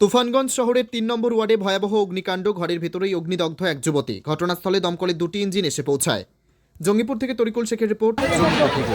তুফানগঞ্জ শহরের তিন নম্বর ওয়ার্ডে ভয়াবহ অগ্নিকাণ্ড, ঘরের ভেতরেই অগ্নিদগ্ধ এক যুবতী ঘটনাস্থলে দমকলের দুটি ইঞ্জিন এসে পৌঁছায় জঙ্গিপুর থেকে তরিকুল শেখের রিপোর্ট থেকে।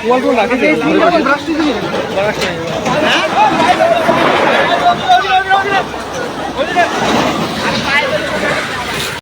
ওয়াল তো লাগে